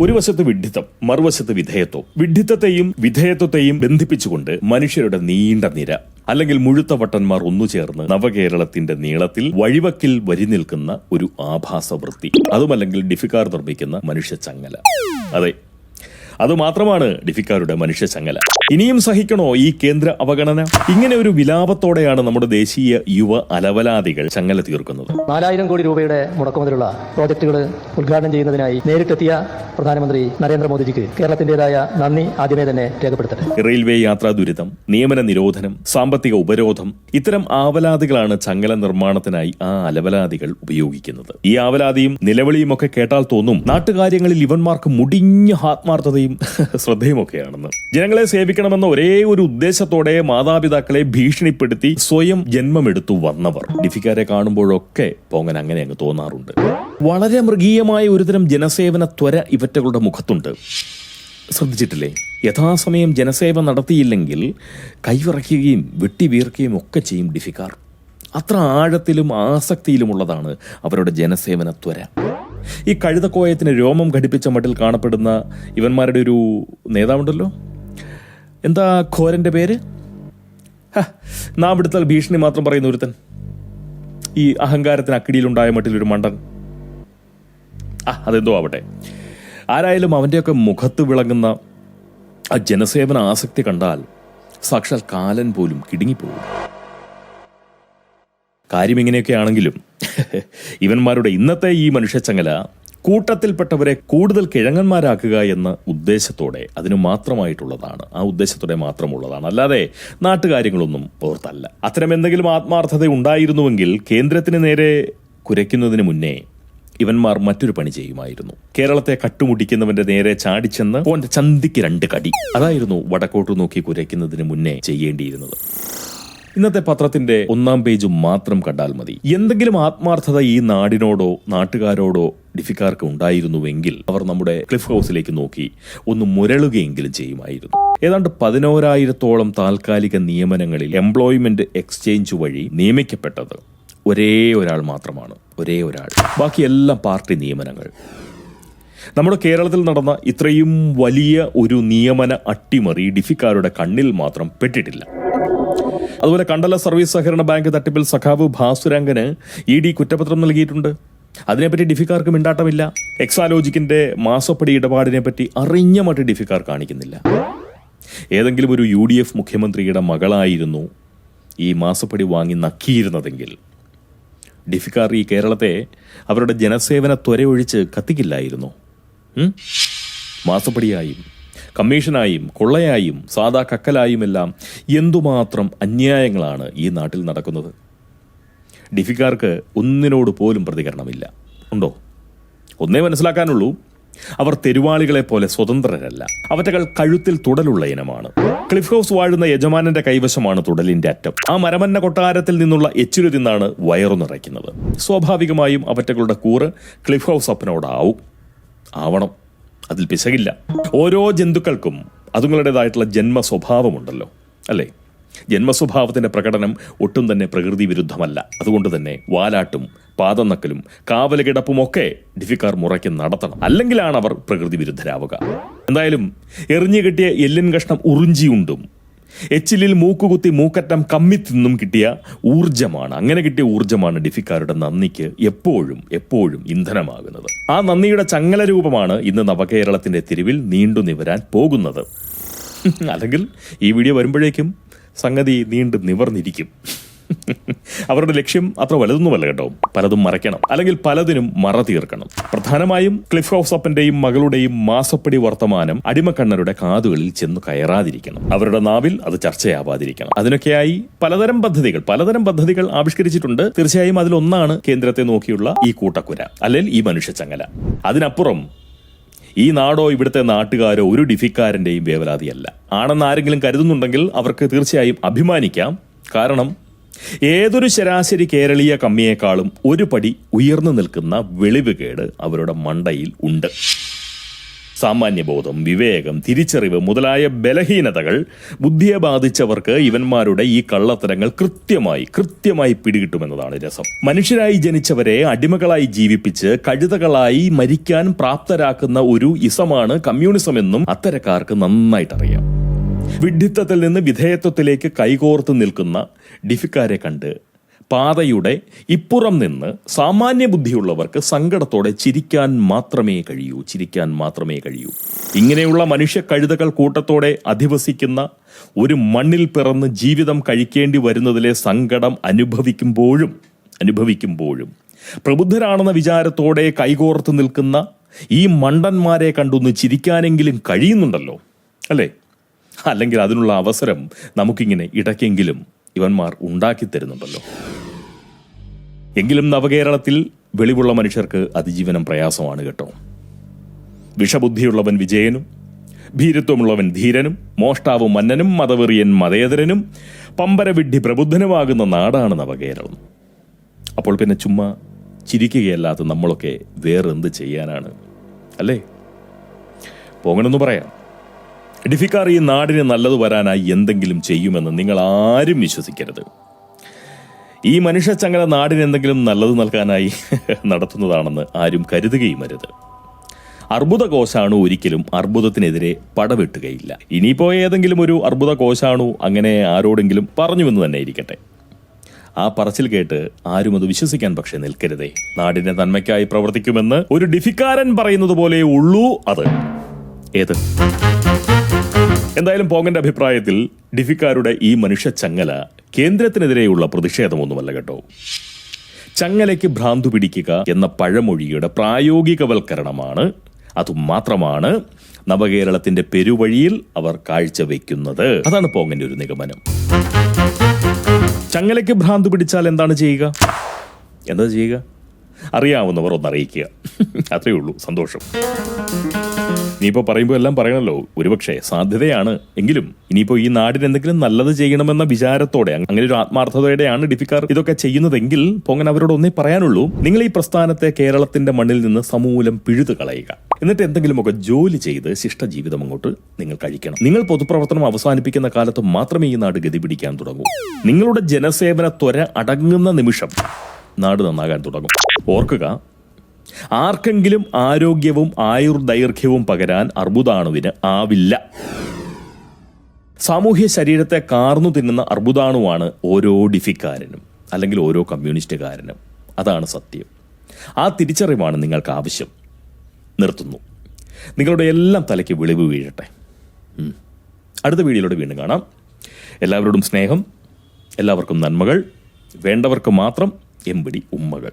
ഒരു വശത്ത് വിഡ്ഢിത്തം മറുവശത്ത് വിധേയത്വം. വിഡ്ഢിത്തത്തെയും വിധേയത്വത്തെയും ബന്ധിപ്പിച്ചുകൊണ്ട് മനുഷ്യരുടെ നീണ്ട നിര അല്ലെങ്കിൽ മുഴുത്ത വട്ടന്മാർ ഒന്നുചേർന്ന് നവകേരളത്തിന്റെ നീളത്തിൽ വഴിവക്കിൽ വരി നിൽക്കുന്ന ഒരു ആഭാസവൃത്തി. അതുമല്ലെങ്കിൽ ഡിഫിക്കാർ നിർമ്മിക്കുന്ന മനുഷ്യ ചങ്ങല. അതെ അതുമാത്രമാണ് ഡിഫിക്കാരുടെ മനുഷ്യ ചങ്ങല. ഇനിയും സഹിക്കണോ ഈ കേന്ദ്ര അവഗണന? ഇങ്ങനെ ഒരു വിലാപത്തോടെയാണ് നമ്മുടെ ദേശീയ യുവ അലവലാദികൾ ചങ്ങല തീർക്കുന്നത്. നാലായിരം കോടി രൂപയുടെ മുടക്കുമുതലുള്ള പ്രോജക്ടുകൾ ഉദ്ഘാടനം ചെയ്യുന്നതിനായി നേരിട്ടെത്തിയ പ്രധാനമന്ത്രി നരേന്ദ്രമോദിജിക്ക് കേരളത്തിന്റേതായ നന്ദി ആദ്യമേ തന്നെ രേഖപ്പെടുത്തട്ടെ. റെയിൽവേ യാത്രാ ദുരിതം നിയമന നിരോധനം സാമ്പത്തിക ഉപരോധം ഇത്തരം ആവലാദികളാണ് ചങ്ങല നിർമ്മാണത്തിനായി ആ അലവലാദികൾ ഉപയോഗിക്കുന്നത്. ഈ ആവലാദിയും നിലവിളിയും ഒക്കെ കേട്ടാൽ തോന്നും നാട്ടുകാര്യങ്ങളിൽ ഇവന്മാർക്ക് മുടിഞ്ഞ ആത്മാർത്ഥതയും ശ്രദ്ധയുമൊക്കെയാണെന്ന്. ജനങ്ങളെ സേവിക്കണമെന്ന ഒരേ ഒരു ഉദ്ദേശത്തോടെ മാതാപിതാക്കളെ ഭീഷണിപ്പെടുത്തി സ്വയം ജന്മമെടുത്തു വന്നവർ. ഡിഫിക്കാരെ കാണുമ്പോഴൊക്കെ പോങ്ങൻ അങ്ങനെ അങ്ങ് തോന്നാറുണ്ട്. വളരെ മൃഗീയമായ ഒരുതരം ജനസേവന ത്വര ഇവറ്റകളുടെ മുഖത്തുണ്ട്. ശ്രദ്ധിച്ചിട്ടില്ലേ? യഥാസമയം ജനസേവ നടത്തിയില്ലെങ്കിൽ കൈവിറയ്ക്കുകയും വെട്ടിവീർക്കുകയും ഒക്കെ ചെയ്യും ഡിഫിക്കാർ. അത്ര ആഴത്തിലും ആസക്തിയിലുമുള്ളതാണ് അവരുടെ ജനസേവന ത്വര. ഈ കഴുതക്കോയത്തിന് രോമം ഘടിപ്പിച്ച മട്ടിൽ കാണപ്പെടുന്ന ഇവന്മാരുടെ ഒരു നേതാവുണ്ടല്ലോ? എന്താ ഘോരന്റെ പേര്? നാം എടുത്താൽ ഭീഷണി മാത്രം പറയുന്ന ഒരുത്തൻ. ഈ അഹങ്കാരത്തിന് അക്കിടിയിലുണ്ടായ മട്ടിലൊരു മണ്ടൻ. ആ അതെന്തോ ആവട്ടെ. ആരായാലും അവന്റെയൊക്കെ മുഖത്ത് വിളങ്ങുന്ന ആ ജനസേവന ആസക്തി കണ്ടാൽ സാക്ഷാൽ കാലൻ പോലും കിടുങ്ങിപ്പോകും. കാര്യം ഇങ്ങനെയൊക്കെ ആണെങ്കിലും ഇവന്മാരുടെ ഇന്നത്തെ ഈ മനുഷ്യച്ചങ്ങല കൂട്ടത്തിൽപ്പെട്ടവരെ കൂടുതൽ കിഴങ്ങന്മാരാക്കുക എന്ന ഉദ്ദേശത്തോടെ അതിനു മാത്രമായിട്ടുള്ളതാണ്. ആ ഉദ്ദേശത്തോടെ മാത്രമുള്ളതാണ്. അല്ലാതെ നാട്ടുകാര്യങ്ങളൊന്നും ഓർത്തല്ല അത്തരം എന്തെങ്കിലും ആത്മാർത്ഥത ഉണ്ടായിരുന്നുവെങ്കിൽ കേന്ദ്രത്തിന് നേരെ കുരയ്ക്കുന്നതിന് മുന്നേ ഇവന്മാർ മറ്റൊരു പണി ചെയ്യുമായിരുന്നു. കേരളത്തെ കട്ടുമുടിക്കുന്നവന്റെ നേരെ ചാടിച്ചെന്ന് ഓന്റെ ചന്തിക്ക് രണ്ട് കടി. അതായിരുന്നു വടക്കോട്ട് നോക്കി കുരയ്ക്കുന്നതിന് മുന്നേ ചെയ്യേണ്ടിയിരുന്നത്. ഇന്നത്തെ പത്രത്തിന്റെ ഒന്നാം പേജ് മാത്രം കണ്ടാൽ മതി. എന്തെങ്കിലും ആത്മാർത്ഥത ഈ നാടിനോടോ നാട്ടുകാരോടോ ഡിഫിക്കാർക്ക് ഉണ്ടായിരുന്നുവെങ്കിൽ അവർ നമ്മുടെ ക്ലിഫ് ഹൗസിലേക്ക് നോക്കി ഒന്ന് മുരളുകയെങ്കിലും ചെയ്യുമായിരുന്നു. ഏതാണ്ട് പതിനോരായിരത്തോളം താൽക്കാലിക നിയമനങ്ങളിൽ എംപ്ലോയ്മെന്റ് എക്സ്ചേഞ്ച് വഴി നിയമിക്കപ്പെട്ടത് ഒരേ ഒരാൾ മാത്രമാണ്. ഒരേ ഒരാൾ. ബാക്കിയെല്ലാം പാർട്ടി നിയമനങ്ങൾ. നമ്മുടെ കേരളത്തിൽ നടന്ന ഇത്രയും വലിയ ഒരു നിയമന അട്ടിമറി ഡിഫിക്കാരുടെ കണ്ണിൽ മാത്രം പെട്ടിട്ടില്ല. അതുപോലെ കണ്ടല സർവീസ് സഹകരണ ബാങ്ക് തട്ടിപ്പിൽ സഖാവ് ഭാസുരംഗന് ഇ ഡി കുറ്റപത്രം നൽകിയിട്ടുണ്ട്. അതിനെപ്പറ്റി ഡിഫിക്കാർക്ക് മിണ്ടാട്ടമില്ല. എക്സാലോജിക്കിന്റെ മാസപ്പടി ഇടപാടിനെ പറ്റി അറിഞ്ഞ മട്ട് ഡിഫിക്കാർ കാണിക്കുന്നില്ല. ഏതെങ്കിലും ഒരു യു ഡി എഫ് മുഖ്യമന്ത്രിയുടെ മകളായിരുന്നു ഈ മാസപ്പടി വാങ്ങി നക്കിയിരുന്നതെങ്കിൽ. ഡിഫിക്കാർ ഈ കേരളത്തെ അവരുടെ ജനസേവന ത്വരയൊഴിച്ച് കത്തിക്കില്ലായിരുന്നു. മാസപ്പടിയായും. കമ്മീഷനായും കൊള്ളയായും സാധാ കക്കലായുമെല്ലാം എന്തുമാത്രം അന്യായങ്ങളാണ് ഈ നാട്ടിൽ നടക്കുന്നത്? ഡിഫിക്കാർക്ക് ഒന്നിനോട് പോലും പ്രതികരണമില്ല. ഉണ്ടോ? ഒന്നേ മനസ്സിലാക്കാനുള്ളൂ. അവർ തെരുവാളികളെ പോലെ സ്വതന്ത്രരല്ല. അവറ്റകൾ കഴുത്തിൽ തുടലുള്ള ഇനമാണ്. ക്ലിഫ് ഹൗസ് വാഴുന്ന യജമാനന്റെ കൈവശമാണ് തുടലിന്റെ അറ്റം. ആ മരമന്ന കൊട്ടാരത്തിൽ നിന്നുള്ള എച്ചിലു തിന്നാണ് വയറു നിറയ്ക്കുന്നത്. സ്വാഭാവികമായും അവറ്റകളുടെ കൂറ് ക്ലിഫ് ഹൗസ് അപ്പനോടാവും. ആവണം. അതിൽ പിശകില്ല. ഓരോ ജന്തുക്കൾക്കും അതുങ്ങളുടേതായിട്ടുള്ള ജന്മ സ്വഭാവമുണ്ടല്ലോ അല്ലേ? ജന്മസ്വഭാവത്തിന്റെ പ്രകടനം ഒട്ടും തന്നെ പ്രകൃതി വിരുദ്ധമല്ല അതുകൊണ്ട് തന്നെ വാലാട്ടും പാദനക്കലും കാവൽ കിടപ്പുമൊക്കെ ഡിഫിക്കാർ മുറയ്ക്ക് നടത്തണം. അല്ലെങ്കിലാണ് അവർ പ്രകൃതി വിരുദ്ധരാവുക എന്തായാലും എറിഞ്ഞു കിട്ടിയ എല്ലിൻ കഷ്ണം ഉറിഞ്ചിയുണ്ടും എച്ചിലിൽ മൂക്കുകുത്തി മൂക്കറ്റം കമ്മിത്തിന്നും കിട്ടിയ ഊർജമാണ്. അങ്ങനെ കിട്ടിയ ഊർജമാണ് ഡിഫിക്കാരുടെ നന്ദിക്ക് എപ്പോഴും എപ്പോഴും ഇന്ധനമാകുന്നത്. ആ നന്ദിയുടെ ചങ്ങല രൂപമാണ് ഇന്ന് നവകേരളത്തിന്റെ തിരിവിൽ നീണ്ടു നിവരാൻ പോകുന്നത്. അല്ലെങ്കിൽ ഈ വീഡിയോ വരുമ്പോഴേക്കും സംഗതി നീണ്ടു നിവർന്നിരിക്കും. അവരുടെ ലക്ഷ്യം അത്ര വലുതൊന്നുമല്ല കേട്ടോ. പലതും മറയ്ക്കണം. അല്ലെങ്കിൽ പലതിനും മറ തീർക്കണം. പ്രധാനമായും ക്ലിഫ് ഹൗസപ്പന്റെയും മകളുടെയും മാസപ്പടി വർത്തമാനം അടിമക്കണ്ണരുടെ കാതുകളിൽ ചെന്ന് കയറാതിരിക്കണം. അവരുടെ നാവിൽ അത് ചർച്ചയാവാതിരിക്കണം. അതിനൊക്കെയായി പലതരം പദ്ധതികൾ പലതരം പദ്ധതികൾ ആവിഷ്കരിച്ചിട്ടുണ്ട്. തീർച്ചയായും അതിലൊന്നാണ് കേന്ദ്രത്തെ നോക്കിയുള്ള ഈ കൂട്ടക്കുര അല്ലെങ്കിൽ ഈ മനുഷ്യച്ചങ്ങല. അതിനപ്പുറം ഈ നാടോ ഇവിടുത്തെ നാട്ടുകാരോ ഒരു ഡിഫിക്കാരന്റെയും വേവലാതിയല്ല. ആണെന്ന് ആരെങ്കിലും കരുതുന്നുണ്ടെങ്കിൽ അവർക്ക് തീർച്ചയായും അഭിമാനിക്കാം. കാരണം ഏതൊരു ശരാശരി കേരളീയ കമ്മിയേക്കാളും ഒരു പടി ഉയർന്നു നിൽക്കുന്ന വെളിവുകേട് അവരുടെ മണ്ടയിൽ ഉണ്ട്. സാമാന്യബോധം വിവേകം തിരിച്ചറിവ് മുതലായ ബലഹീനതകൾ ബുദ്ധിയെ ബാധിച്ചവർക്ക് ഇവന്മാരുടെ ഈ കള്ളത്തരങ്ങൾ കൃത്യമായി കൃത്യമായി പിടികിട്ടുമെന്നതാണ് രസം. മനുഷ്യരായി ജനിച്ചവരെ അടിമകളായി ജീവിപ്പിച്ച് കഴുതകളായി മരിക്കാൻ പ്രാപ്തരാക്കുന്ന ഒരു ഇസമാണ് കമ്മ്യൂണിസം എന്നും അത്തരക്കാർക്ക് നന്നായിട്ടറിയാം. വിഡ്ഢിത്തത്തിൽ നിന്ന് വിധേയത്വത്തിലേക്ക് കൈകോർത്ത് നിൽക്കുന്ന ഡിഫിക്കാരെ കണ്ട് പാതയുടെ ഇപ്പുറം നിന്ന് സാമാന്യ ബുദ്ധിയുള്ളവർക്ക് സങ്കടത്തോടെ ചിരിക്കാൻ മാത്രമേ കഴിയൂ ചിരിക്കാൻ മാത്രമേ കഴിയൂ. ഇങ്ങനെയുള്ള മനുഷ്യ കഴുതകൾ കൂട്ടത്തോടെ അധിവസിക്കുന്ന ഒരു മണ്ണിൽ പിറന്ന് ജീവിതം കഴിക്കേണ്ടി വരുന്നതിലെ സങ്കടം അനുഭവിക്കുമ്പോഴും അനുഭവിക്കുമ്പോഴും പ്രബുദ്ധരാണെന്ന വിചാരത്തോടെ കൈകോർത്ത് നിൽക്കുന്ന ഈ മണ്ടന്മാരെ കണ്ടൊന്ന് ചിരിക്കാനെങ്കിലും കഴിയുന്നുണ്ടല്ലോ അല്ലേ? അല്ലെങ്കിൽ അതിനുള്ള അവസരം നമുക്കിങ്ങനെ ഇടയ്ക്കെങ്കിലും ഇവന്മാർ ഉണ്ടാക്കി തരുന്നുണ്ടല്ലോ. എങ്കിലും നവകേരളത്തിൽ വെളിവുള്ള മനുഷ്യർക്ക് അതിജീവനം പ്രയാസമാണ് കേട്ടോ. വിഷബുദ്ധിയുള്ളവൻ വിജയനും ഭീരത്വമുള്ളവൻ ധീരനും മോഷ്ടാവ് മന്നനും മതവെറിയൻ മതേതരനും പമ്പരവിഡ്ഢി പ്രബുദ്ധനുമാകുന്ന നാടാണ് നവകേരളം. അപ്പോൾ പിന്നെ ചുമ്മാ ചിരിക്കുകയല്ലാത്ത നമ്മളൊക്കെ വേറെന്ത് ചെയ്യാനാണ്? അല്ലേ? പോകണമെന്ന് പറയാം. ഡിഫിക്കാർ ഈ നാടിന് നല്ലത് വരാനായി എന്തെങ്കിലും ചെയ്യുമെന്ന് നിങ്ങൾ ആരും വിശ്വസിക്കരുത്. ഈ മനുഷ്യച്ചങ്ങല നാടിന് എന്തെങ്കിലും നല്ലത് നൽകാനായി നടത്തുന്നതാണെന്ന് ആരും കരുതുകയും അരുത്. അർബുദ കോശാണു ഒരിക്കലും അർബുദത്തിനെതിരെ പടവെട്ടുകയില്ല. ഇനിയിപ്പോ ഏതെങ്കിലും ഒരു അർബുദ കോശാണു അങ്ങനെ ആരോടെങ്കിലും പറഞ്ഞുവെന്ന് തന്നെ ഇരിക്കട്ടെ. ആ പറച്ചിൽ കേട്ട് ആരും അത് വിശ്വസിക്കാൻ പക്ഷേ നിൽക്കരുതേ. നാടിന്റെ നന്മയ്ക്കായി പ്രവർത്തിക്കുമെന്ന് ഒരു ഡിഫിക്കാരൻ പറയുന്നത് പോലെ ഉള്ളൂ അത്. ഏത്? എന്തായാലും പോങ്ങന്റെ അഭിപ്രായത്തിൽ ഡിഫിക്കാരുടെ ഈ മനുഷ്യ ചങ്ങല കേന്ദ്രത്തിനെതിരെയുള്ള പ്രതിഷേധമൊന്നുമല്ല കേട്ടോ. ചങ്ങലയ്ക്ക് ഭ്രാന്തു പിടിക്കുക എന്ന പഴമൊഴിയുടെ പ്രായോഗികവൽക്കരണമാണ്. അതുമാത്രമാണ് നവകേരളത്തിന്റെ പെരുവഴിയിൽ അവർ കാഴ്ചവെക്കുന്നത്. അതാണ് പോങ്ങന്റെ ഒരു നിഗമനം. ചങ്ങലയ്ക്ക് ഭ്രാന്ത് പിടിച്ചാൽ എന്താണ് ചെയ്യുക? എന്താ ചെയ്യുക? അറിയാവുന്നവർ ഒന്ന് അറിയിക്കുക അത്രയേ ഉള്ളൂ. സന്തോഷം. ഇനിയിപ്പോ പറയുമ്പോൾ എല്ലാം പറയണല്ലോ. ഒരുപക്ഷെ സാധ്യതയാണ്. എങ്കിലും ഇനിയിപ്പോ ഈ നാടിന് എന്തെങ്കിലും നല്ലത് ചെയ്യണമെന്ന വിചാരത്തോടെ അങ്ങനെ ഒരു ആത്മാർത്ഥതയോടെയാണ് ഡിഫിക്കാർ ഇതൊക്കെ ചെയ്യുന്നതെങ്കിൽ പൊങ്ങൻ അവരോട് ഒന്നേ പറയാനുള്ളൂ. നിങ്ങൾ ഈ പ്രസ്ഥാനത്തെ കേരളത്തിന്റെ മണ്ണിൽ നിന്ന് സമൂലം പിഴുതു കളയുക. എന്നിട്ട് എന്തെങ്കിലുമൊക്കെ ജോലി ചെയ്ത് ശിഷ്ട ജീവിതം അങ്ങോട്ട് നിങ്ങൾ കഴിക്കണം. നിങ്ങൾ പൊതുപ്രവർത്തനം അവസാനിപ്പിക്കുന്ന കാലത്ത് മാത്രമേ ഈ നാട് ഗതി പിടിക്കാൻ തുടങ്ങൂ. നിങ്ങളുടെ ജനസേവന ത്വര അടങ്ങുന്ന നിമിഷം നാട് നന്നാകാൻ തുടങ്ങും. ഓർക്കുക ആർക്കെങ്കിലും ആരോഗ്യവും ആയുർദൈർഘ്യവും പകരാൻ അർബുദാണുവിന് ആവില്ല. സാമൂഹ്യ ശരീരത്തെ കാർന്നു തിന്നുന്ന അർബുദാണുവാണ് ഓരോ ഡിഫിക്കാരനും അല്ലെങ്കിൽ ഓരോ കമ്മ്യൂണിസ്റ്റുകാരനും. അതാണ് സത്യം. ആ തിരിച്ചറിവാണ് നിങ്ങൾക്ക് ആവശ്യം. നിർത്തുന്നു. നിങ്ങളുടെ എല്ലാം തലയ്ക്ക് വിളിവ് വീഴട്ടെ. അടുത്ത വീഡിയോയിലൂടെ വീണ്ടും കാണാം. എല്ലാവരോടും സ്നേഹം. എല്ലാവർക്കും നന്മകൾ. വേണ്ടവർക്ക് മാത്രം എമ്പിടി ഉമ്മകൾ.